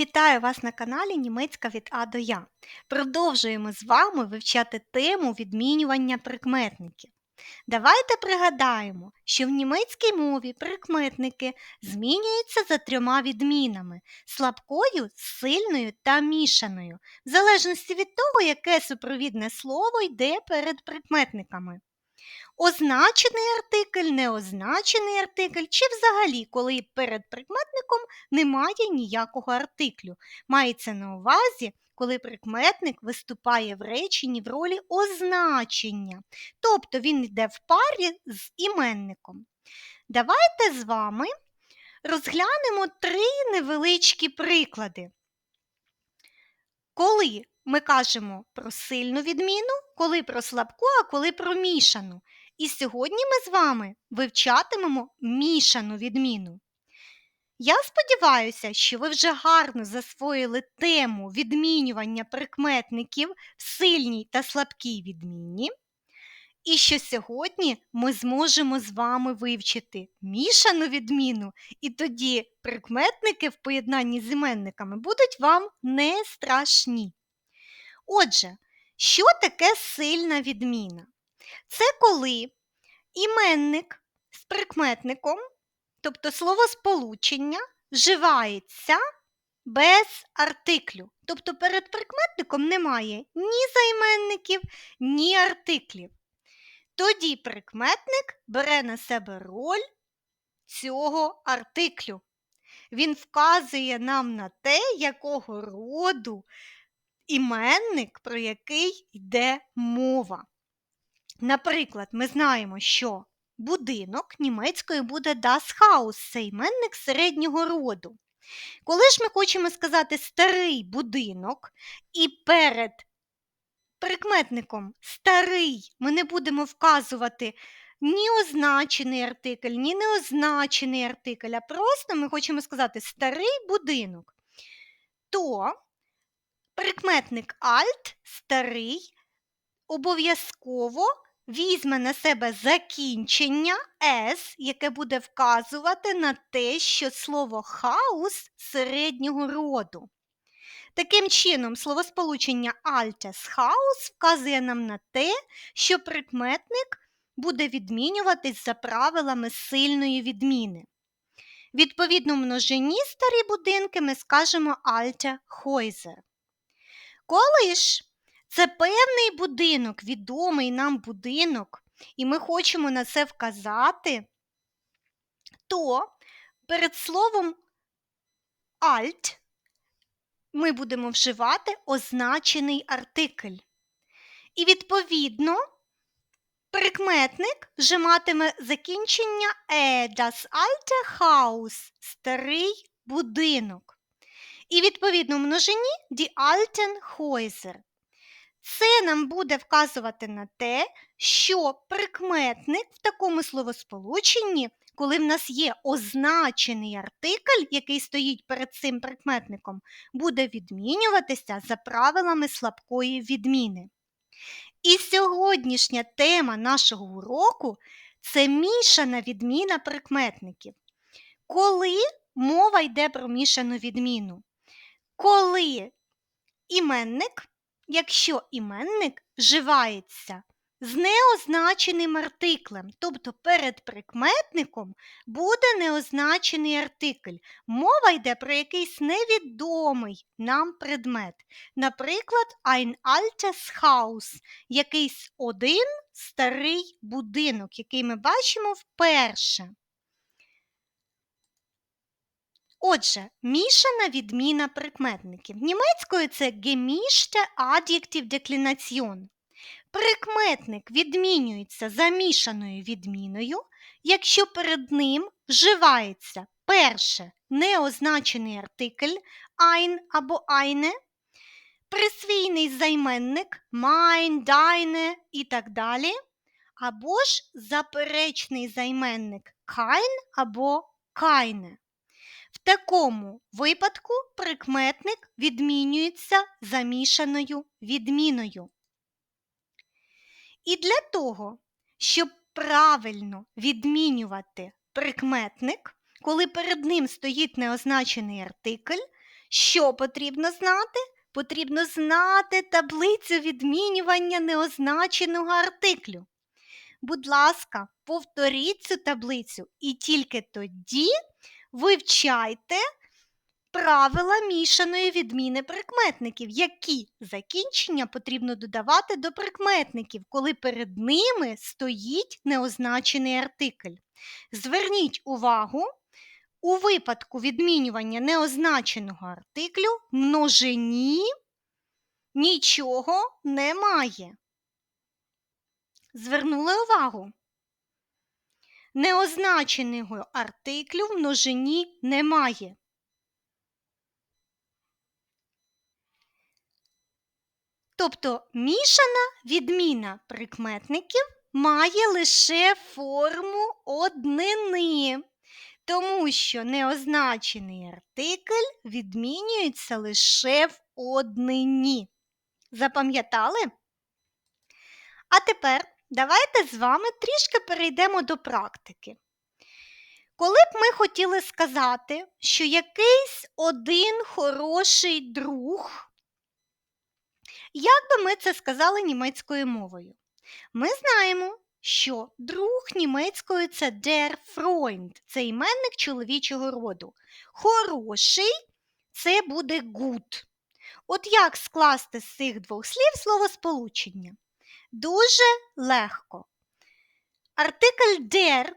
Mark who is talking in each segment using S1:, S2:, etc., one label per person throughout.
S1: Вітаю вас на каналі Німецька від А до Я. Продовжуємо з вами вивчати тему відмінювання прикметників. Давайте пригадаємо, що в німецькій мові прикметники змінюються за трьома відмінами слабкою, сильною та мішаною, в залежності від того, яке супровідне слово йде перед прикметниками. Означений артикль, неозначений артикль, чи взагалі, коли перед прикметником немає ніякого артиклю. Мається на увазі, коли прикметник виступає в реченні в ролі означення, тобто він йде в парі з іменником. Давайте з вами розглянемо три невеличкі приклади. Коли ми кажемо про сильну відміну, коли про слабку, а коли про мішану. І сьогодні ми з вами вивчатимемо мішану відміну. Я сподіваюся, що ви вже гарно засвоїли тему відмінювання прикметників в сильній та слабкій відміні. І що сьогодні ми зможемо з вами вивчити мішану відміну, і тоді прикметники в поєднанні з іменниками будуть вам не страшні. Отже, що таке сильна відміна? Це коли іменник з прикметником, тобто словосполучення, вживається без артиклю. Тобто перед прикметником немає ні займенників, ні артиклів. Тоді прикметник бере на себе роль цього артиклю. Він вказує нам на те, якого роду іменник, про який йде мова. Наприклад, ми знаємо, що будинок німецькою буде das Haus, це іменник середнього роду. Коли ж ми хочемо сказати старий будинок, і перед прикметником старий ми не будемо вказувати ні означений артикль, ні неозначений артикль, а просто ми хочемо сказати старий будинок, то прикметник alt старий обов'язково візьме на себе закінчення «с», яке буде вказувати на те, що слово хаус середнього роду. Таким чином, словосполучення altes хаус вказує нам на те, що прикметник буде відмінюватись за правилами сильної відміни. Відповідно, множині старі будинки ми скажемо alte Häuser. Коли ж це певний будинок, відомий нам будинок, і ми хочемо на це вказати, то перед словом alt ми будемо вживати означений артикль. І, відповідно, прикметник вже матиме закінчення «е» das alte Haus – старий будинок. І, відповідно, множині die alten Häuser. Це нам буде вказувати на те, що прикметник в такому словосполученні, коли в нас є означений артикль, який стоїть перед цим прикметником, буде відмінюватися за правилами слабкої відміни. І сьогоднішня тема нашого уроку це мішана відміна прикметників. Коли мова йде про мішану відміну? Коли іменник якщо іменник вживається з неозначеним артиклем, тобто перед прикметником буде неозначений артикль. Мова йде про якийсь невідомий нам предмет. Наприклад, ein altes Haus, якийсь один старий будинок, який ми бачимо вперше. Отже, мішана відміна прикметників. Німецькою це gemischte Adjektivdeklination. Прикметник відмінюється замішаною відміною, якщо перед ним вживається перше неозначений артикль ein або eine, присвійний займенник mein, deine і так далі, або ж заперечний займенник kein або keine. В такому випадку прикметник відмінюється замішаною відміною. І для того, щоб правильно відмінювати прикметник, коли перед ним стоїть неозначений артикль, Що потрібно знати? Потрібно знати таблицю відмінювання неозначеного артиклю. Будь ласка, повторіть цю таблицю і тільки тоді вивчайте правила мішаної відміни прикметників, які закінчення потрібно додавати до прикметників, коли перед ними стоїть неозначений артикль. Зверніть увагу, у випадку відмінювання неозначеного артиклю множині нічого немає. Звернули увагу. Неозначеного артиклю в множині немає. Тобто мішана відміна прикметників має лише форму однини, тому що неозначений артикль відмінюється лише в однині. Запам'ятали? А тепер давайте з вами трішки перейдемо до практики. Коли б ми хотіли сказати, що якийсь один хороший друг як би ми це сказали німецькою мовою? Ми знаємо, що друг німецькою це der Freund, це іменник чоловічого роду. Хороший це буде gut. От як скласти з цих двох слів словосполучення? Дуже легко. Артикль der,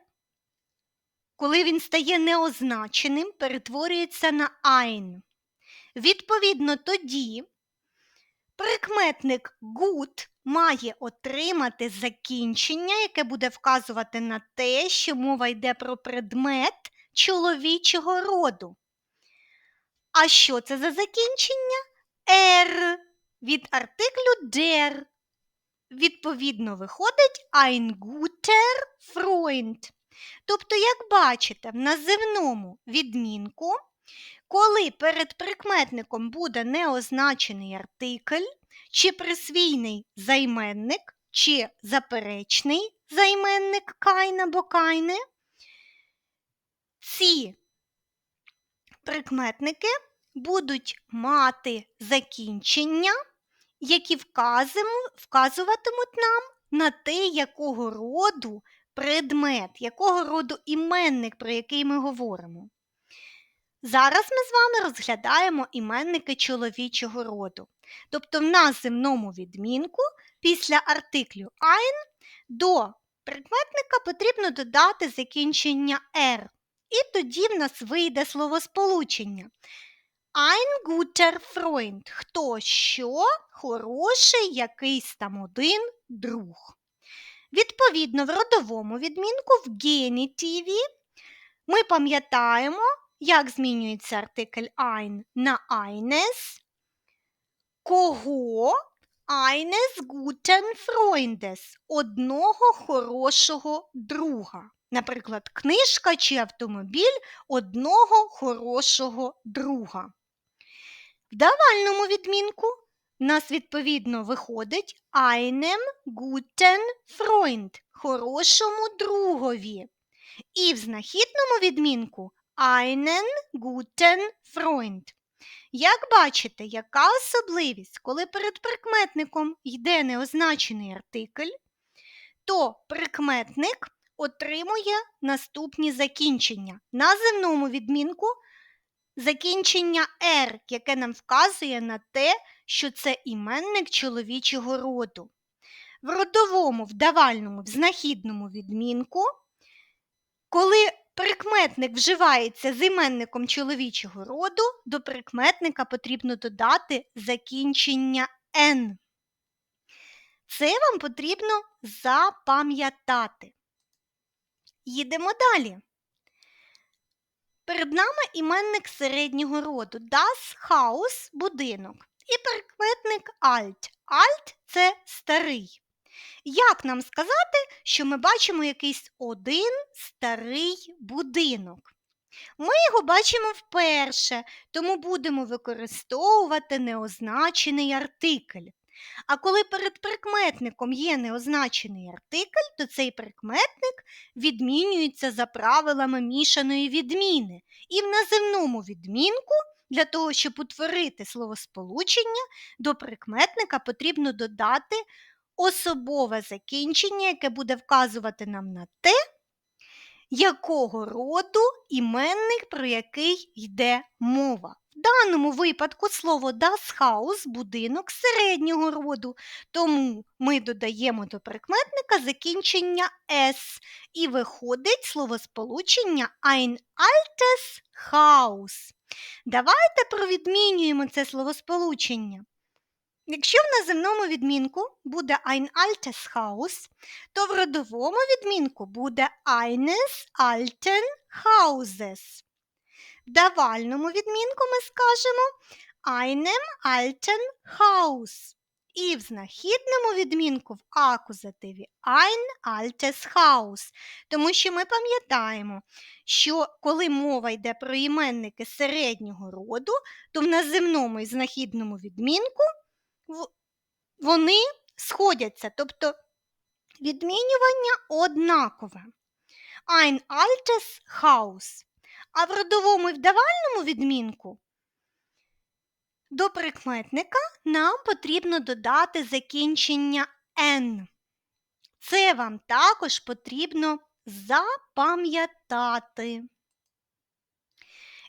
S1: коли він стає неозначеним, перетворюється на ein. Відповідно, тоді Прикметник good має отримати закінчення, яке буде вказувати на те, що мова йде про предмет чоловічого роду. А що це за закінчення? Er від артиклю der. Відповідно, виходить ein guter Freund. Тобто, як бачите, в називному відмінку коли перед прикметником буде неозначений артикль, чи присвійний займенник, чи заперечний займенник кайна або кайне, ці прикметники будуть мати закінчення, які вказуватимуть нам на те, якого роду предмет, якого роду іменник, про який ми говоримо. Зараз ми з вами розглядаємо іменники чоловічого роду. Тобто в наземному відмінку після артиклю ein до прикметника потрібно додати закінчення «er». І тоді в нас вийде словосполучення. Ein guter Freund. Хто що хороший якийсь там один друг. Відповідно, в родовому відмінку в генітиві ми пам'ятаємо, як змінюється артикль ein на eines? Кого eines guten Freundes одного хорошого друга. Наприклад, книжка чи автомобіль одного хорошого друга. В давальному відмінку в нас відповідно виходить einem guten Freund хорошому другові. І в знахідному відмінку einen guten Freund. Як бачите, яка особливість, коли перед прикметником йде неозначений артикль, то прикметник отримує наступні закінчення. На земному відмінку закінчення «р», яке нам вказує на те, що це іменник чоловічого роду. В родовому, в давальному, в знахідному відмінку, коли Прикметник вживається з іменником чоловічого роду, до прикметника потрібно додати закінчення Н. Це вам потрібно запам'ятати. Їдемо далі. Перед нами іменник середнього роду Das Haus – будинок. І прикметник Alt. Alt це старий. Як нам сказати, що ми бачимо якийсь один старий будинок? Ми його бачимо вперше, тому будемо використовувати неозначений артикль. А коли перед прикметником є неозначений артикль, то цей прикметник відмінюється за правилами мішаної відміни. І в називному відмінку Для того, щоб утворити словосполучення, до прикметника потрібно додати особове закінчення, яке буде вказувати нам на те, якого роду іменник, про який йде мова. В даному випадку слово Haus – будинок середнього роду, тому ми додаємо до прикметника закінчення S і виходить словосполучення ein altes Haus. Давайте провідмінюємо це словосполучення. Якщо в наземному відмінку буде ein altes Haus, то в родовому відмінку буде eines alten Hauses. В давальному відмінку ми скажемо einem alten Haus. І в знахідному відмінку в акузативі ein altes Haus. Тому що ми пам'ятаємо, що коли мова йде про іменники середнього роду, то в наземному і знахідному відмінку вони сходяться, тобто відмінювання однакове. Ein altes Haus. А в родовому і вдавальному відмінку до прикметника нам потрібно додати закінчення N. Це вам також потрібно запам'ятати.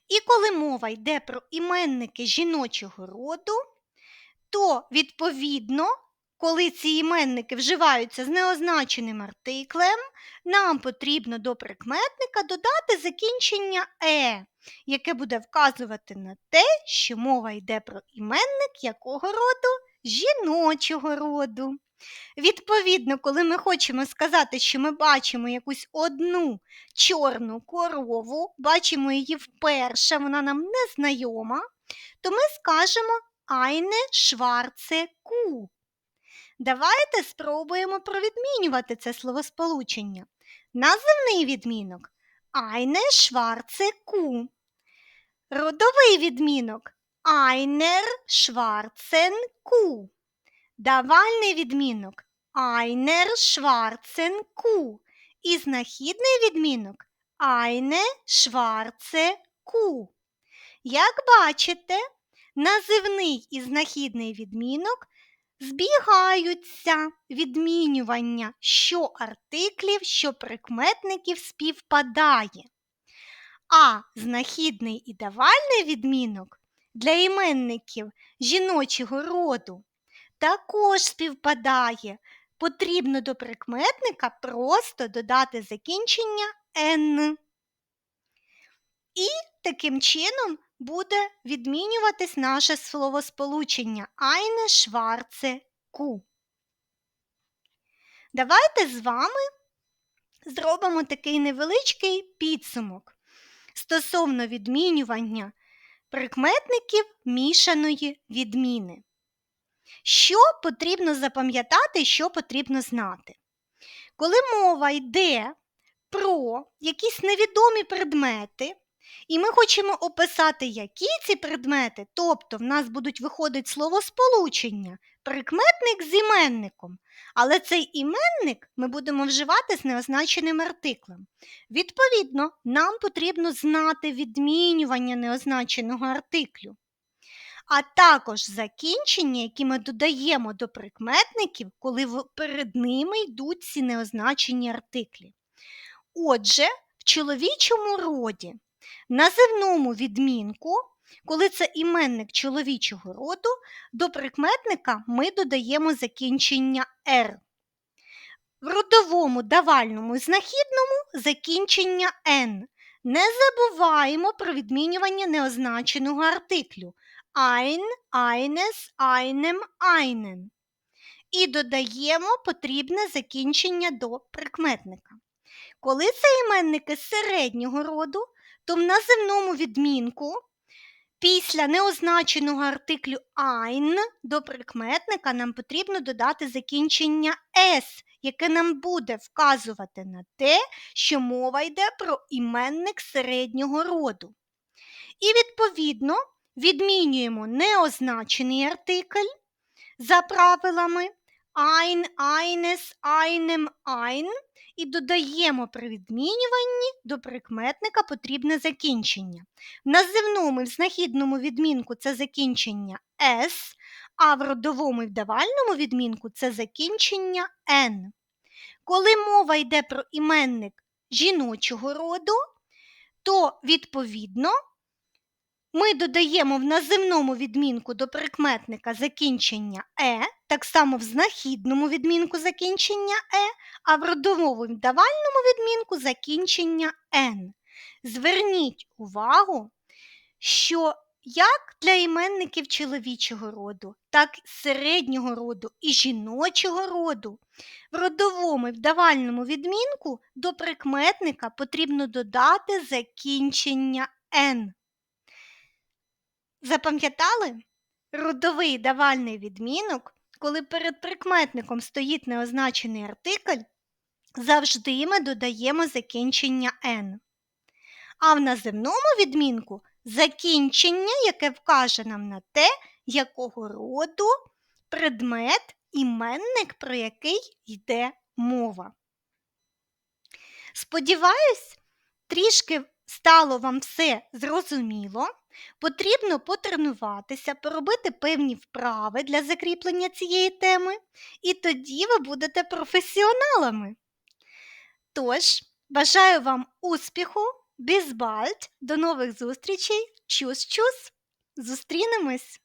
S1: І коли мова йде про іменники жіночого роду, то, відповідно, коли ці іменники вживаються з неозначеним артиклем, нам потрібно до прикметника додати закінчення е, яке буде вказувати на те, що мова йде про іменник якого роду жіночого роду. Відповідно, коли ми хочемо сказати, що ми бачимо якусь одну чорну корову, бачимо її вперше, вона нам не знайома, то ми скажемо Айне Шварце Ку. Давайте спробуємо провідмінювати це словосполучення. Називний відмінок Айне Шварце Ку. Родовий відмінок Айнер Шварцен Ку. Давальний відмінок Айнер Шварцен Ку. І знахідний відмінок Айне Шварце Ку. Як бачите, називний і знахідний відмінок збігаються відмінювання, що артиклів, що прикметників співпадає. А знахідний і давальний відмінок для іменників жіночого роду також співпадає. Потрібно до прикметника просто додати закінчення Н. І таким чином буде відмінюватись наше словосполучення Айне Шварце Ку. Давайте з вами зробимо такий невеличкий підсумок стосовно відмінювання прикметників мішаної відміни. Що потрібно запам'ятати, що потрібно знати? Коли мова йде про якісь невідомі предмети, і ми хочемо описати, які ці предмети, тобто в нас будуть виходити словосполучення, прикметник з іменником. Але цей іменник ми будемо вживати з неозначеним артиклем. Відповідно, нам потрібно знати відмінювання неозначеного артиклю. А також закінчення, які ми додаємо до прикметників, коли перед ними йдуть ці неозначені артиклі. Отже, в чоловічому роді називному відмінку, коли це іменник чоловічого роду, до прикметника ми додаємо закінчення «р». В родовому давальному і знахідному закінчення «н». Не забуваємо про відмінювання неозначеного артиклю ein, eines, einem, einen. І додаємо потрібне закінчення до прикметника. Коли це іменники середнього роду, то в наземному відмінку після неозначеного артиклю ein до прикметника нам потрібно додати закінчення s, яке нам буде вказувати на те, що мова йде про іменник середнього роду. І, відповідно, відмінюємо неозначений артикль за правилами, ein, eines, einem, ein і додаємо при відмінюванні до прикметника потрібне закінчення. В називному і в знахідному відмінку це закінчення с, а в родовому і в давальному відмінку це закінчення н. Коли мова йде про іменник жіночого роду, то відповідно ми додаємо в називному відмінку до прикметника закінчення е, так само в знахідному відмінку закінчення е, а в родовому давальному відмінку закінчення н. Зверніть увагу, що як для іменників чоловічого роду, так і середнього роду і жіночого роду в родовому і в давальному відмінку до прикметника потрібно додати закінчення н. Запам'ятали? Родовий давальний відмінок, коли перед прикметником стоїть неозначений артикль, завжди ми додаємо закінчення н. А в називному відмінку закінчення, яке вкаже нам на те, якого роду предмет, іменник, про який йде мова. Сподіваюсь, трішки стало вам все зрозуміло. Потрібно потренуватися, поробити певні вправи для закріплення цієї теми, і тоді ви будете професіоналами. Тож, бажаю вам успіху, бізбальт, до нових зустрічей, чус-чус! Зустрінемось!